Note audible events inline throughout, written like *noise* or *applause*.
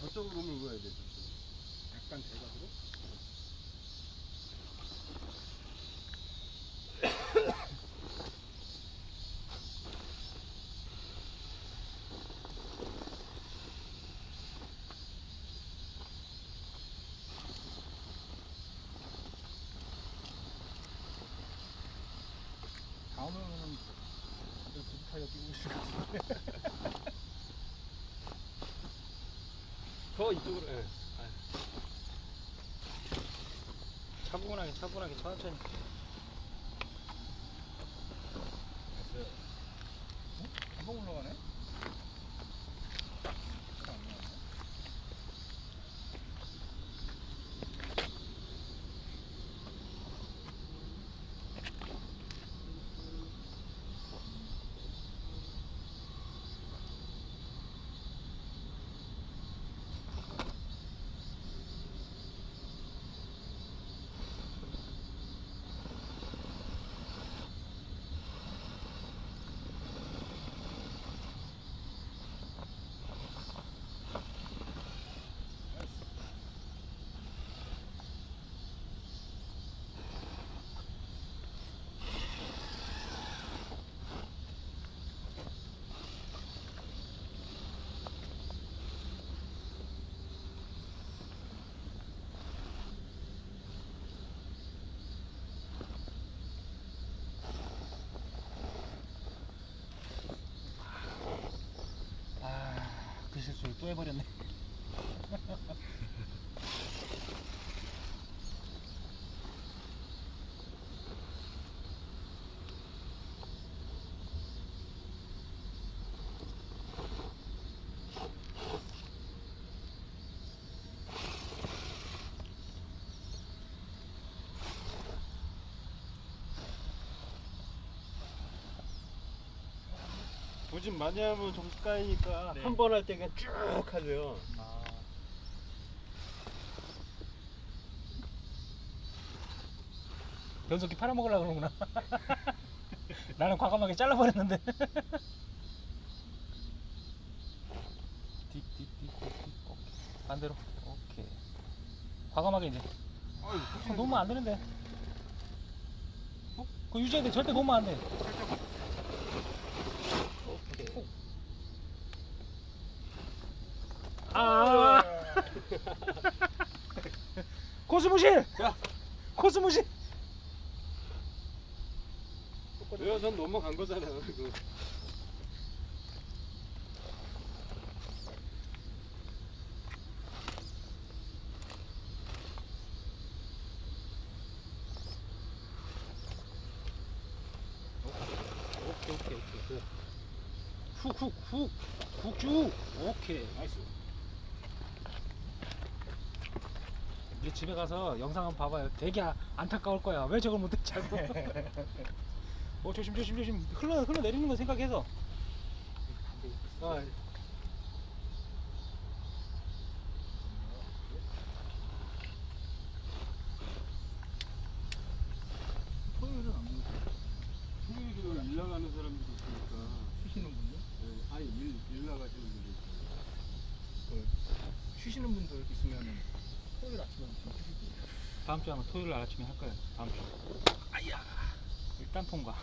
저쪽으로 물고 가야 돼. 약간 대각으로? 다음에는 다들 부츠 타이어 끼고 있을 것 같은데 더 이쪽으로. 예. 차분하게 차분하게 천천히 어? 금방 올라가네? 잘안 올라가네. 아 도진 많이 하면 점수 까이니까 네. 한 번 할 때 그냥 쭉 하세요. 아. 변속기 팔아먹으려고 그러구나. *laughs* 나는 과감하게 잘라버렸는데. 딕딕딕딕딕 오케이. 반대로. 오케이. 과감하게 이제. 아유, 어, 놓으면 안 되는데. 어? 그거 유지해야 돼. 절대 놓으면 안 돼 오케이 아 코스모실 코스모실 왜요? 전 넘어간 거잖아요. 이거. 오케이 오케이 오케이 훅훅훅훅쭉 오케이 나이스 우리 집에 가서 영상 한번 봐봐요. 되게 아- 안타까울 거야. 왜 저걸 못해 자고. *laughs* 어 조심 조심 조심. 흘러 흘러 내리는 거 생각해서. 아, 토요일은 안 먹고 토요일에 일 나가는 사람들도 있으니까. 쉬시는 분들? 네, 아니, 일, 일 나가시는 분들 있어요. 그 쉬시는 분들 있으면 토요일 아침에 다음 주에 아마 토요일 날 아침에 할 거예요 다음 주 아야. 일단 통과.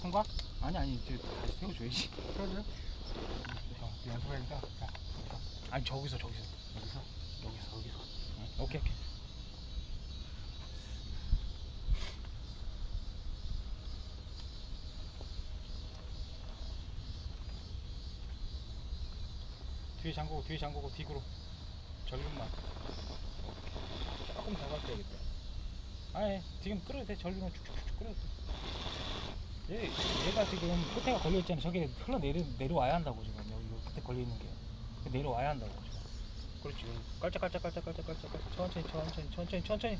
통과? 아니 아니 이제 다시 세워줘야지. 그러죠? 연습하니까. 자, 아니 저기서 저기서. 여기서? 여기서 여기서. 응? 오케이 오케이. 뒤에 잠그고 뒤에 잠그고 뒷으로 전륜만. 조금 더 가셔야겠다. 아니 지금 끌어도 돼. 전륜은 쭉쭉쭉 끌어도 돼. 얘, 얘가 지금 끝에가 걸려있잖아. 저게 흘러내려 내려와야 한다고 지금. 여기 요 끝에 걸려있는 게. 내려와야 한다고 그렇지. 깔짝깔짝깔짝깔짝깔짝 천천히 천천히 천천히 천천히.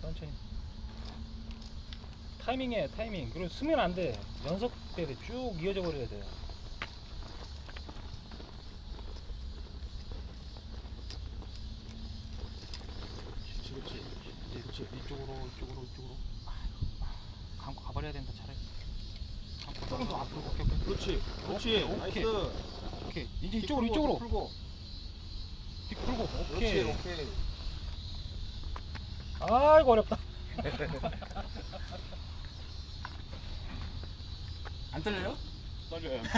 천천히. 타이밍에 타이밍. 그리고 쓰면 안돼. 연속돼야 돼쭉 이어져 버려야 돼 그렇지 그렇지 이제 그렇지 이쪽으로 이쪽으로 이쪽으로 아이고, 아, 가버려야 된다 차라리 감고 조금 더 앞으로 오케이 오케이 그렇지. 그렇지. 오케이. 나이스. 오케이 이제 뒷 이쪽으로 이쪽으로 뒷 풀고. 뒷 풀고 그렇지. 오케이 오케이. 아이고 어렵다 *laughs* 안 떨려요? 떨려요. *laughs*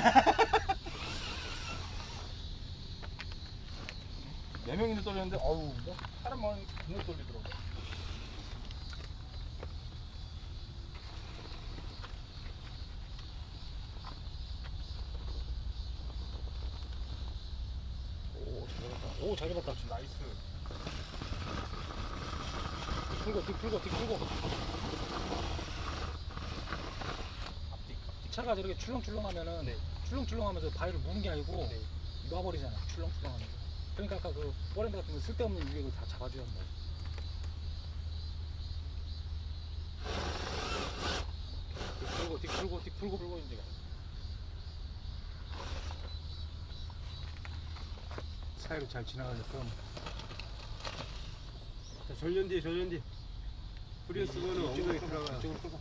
네 명인데 떨렸는데 어우 뭐 사람만 눈에 떨리더라고. 오 잘 잡았다. 나이스. 뒤 풀고 뒤 풀고 뒤 풀고. 앞뒤 앞뒤. 차가 저렇게 출렁출렁하면은 출렁출렁하면서 바위를 무는 게 아니고 놔버리잖아 출렁출렁하면서. 그러니까 아까 그 버랜드 같은 거 쓸데없는 유격을 다 잡아줘야 한다 뒤 풀고 뒤 풀고 뒤 풀고 풀고 이제 사이로 잘 지나가게끔 자, 전년 뒤에 전년 뒤. 후리온 쓰고는 엉덩이 들어가. 이쪽으로 끌고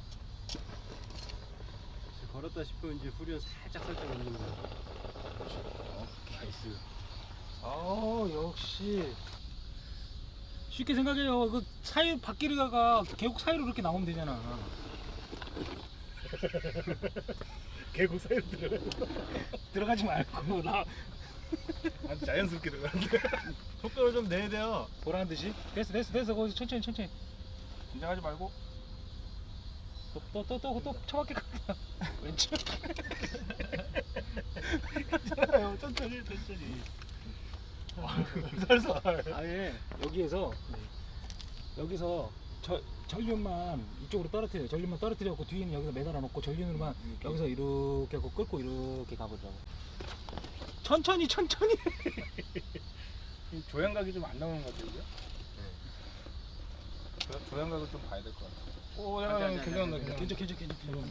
걸었다 싶으면 이제 후리온 살짝 살짝 올리는 거야. 나이스. 어 역시 쉽게 생각해요. 그 사이 바퀴가 계곡 사이로 그렇게 나오면 되잖아. *laughs* 계곡 사이로 들어가. *laughs* 들어가지 말고 나 아주 자연스럽게 들어가는데. *laughs* 속도를 좀 내야 돼요. 보라는 듯이 됐어 됐어 됐어 거기서 천천히 천천히 긴장하지 말고. 또 또 또 또 처박게 간다 *laughs* 왼쪽 괜찮아요. 천천히 천천히. 살살. 아예 여기에서 여기서 저 전륜만 이쪽으로 떨어뜨려 전륜만 떨어뜨려고 뒤에는 여기서 매달아 놓고 전륜으로만 여기서 이렇게 하고 끌고 이렇게 가보자고 천천히 천천히 *laughs* 조향각이 좀 안 나오는 것 같아요. 조- 조향각을 좀 봐야 될 것 같아. 오, 괜찮다, 안 돼. 괜찮다. 괜찮 괜찮 괜찮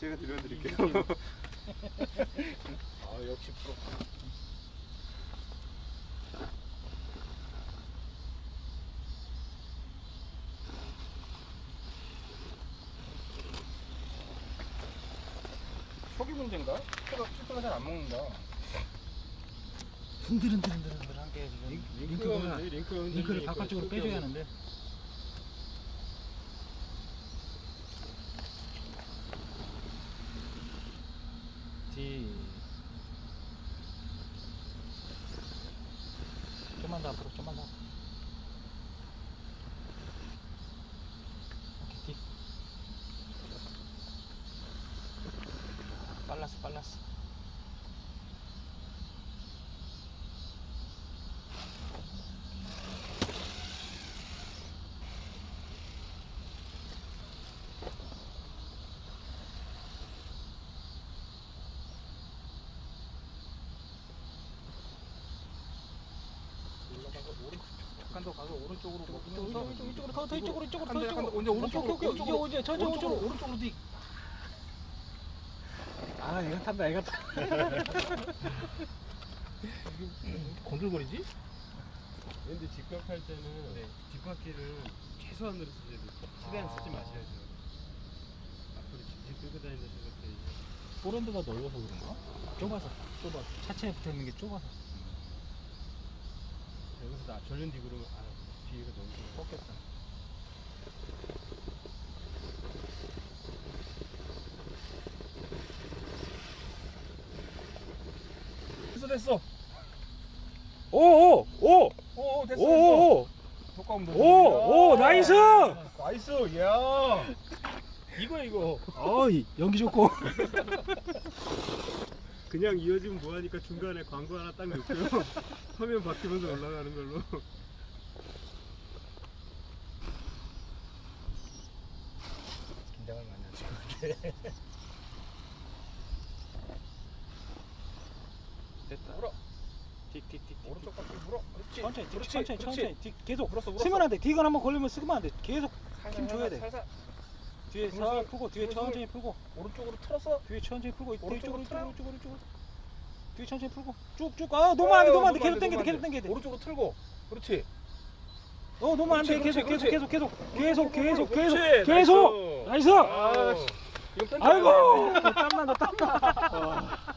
제가 들려드릴게요. *laughs* 아, 역시 프로. 속이 문제인가? 속도가, 속도가 잘안 먹는다. 흔들흔들흔들흔들한 게 지금 링크가 링크 링크를 바깥쪽으로 빼줘야 하는데 뒤 좀만 더 앞으로 좀만 더 앞으로. 오케이 뒤 빨랐어 빨랐어 잠깐 더 가서 오른쪽으로 먹으면서 이쪽, 이쪽으로 더, 더 이쪽으로 이쪽으로 더 이쪽으로 더, 이제 오른쪽으로, 오른쪽으로, 오른쪽으로, 오른쪽으로 오른쪽으로 뒤. 아 애가 탄다 애가 탄다 건들거리지? 근데 직각할 때는 뒷바퀴를 최소한으로 쓰셔야 돼요. 최대한 쓰지 마셔야죠. 앞으로 직진 끌고 다닌다 생각해. 포랜드가 넓어서 그런가? 좁아서 좁아 차체에 붙어있는 게 좁아서 여기서 나 전륜 뒤로 아, 뒤로 너무 좀 꺾였다 됐어. 오오오 오, 오, 됐어, 됐어. 오오오 독감 오, 오, 나이스! 나이스, 야. 이거야, 이거. 어 연기 좋고 *laughs* 그냥 이어지면 뭐하니까 중간에 광고 하나 딱 넣고요. *laughs* 화면 바뀌면서 올라가는 걸로. 긴장을 많이 그렇게. 됐다 울어. 틱틱틱 오른쪽 바퀴 물어. 그렇지. 천천히 그렇지. 천천히 그렇지. 천천히 틱 계속 물었어 물었어. 쓰면 안돼 디건 한번 걸리면 쓰면 안돼 계속 살살, 힘 줘야 돼. 살살. 뒤에 등을 살 살- 풀고 뒤에 천천히 풀고 오른쪽으로 틀었어. 뒤에 천천히 풀고 뒤에 오른쪽으로 쪽으로 틀어요? 쪽으로 쪽으로 쪽으로 뒤에 천천히 풀고 쭉쭉 아 너무 안돼 너무 안돼 계속 당겨야 돼 계속 당겨야 돼 오른쪽으로 틀고. 그렇지. 어 너무 안돼 그렇지, 계속 그렇지, 계속 계속 계속 계속 계속 그렇지. 계속 계속 나이스. 아, 안 아이고 땀난다 땀나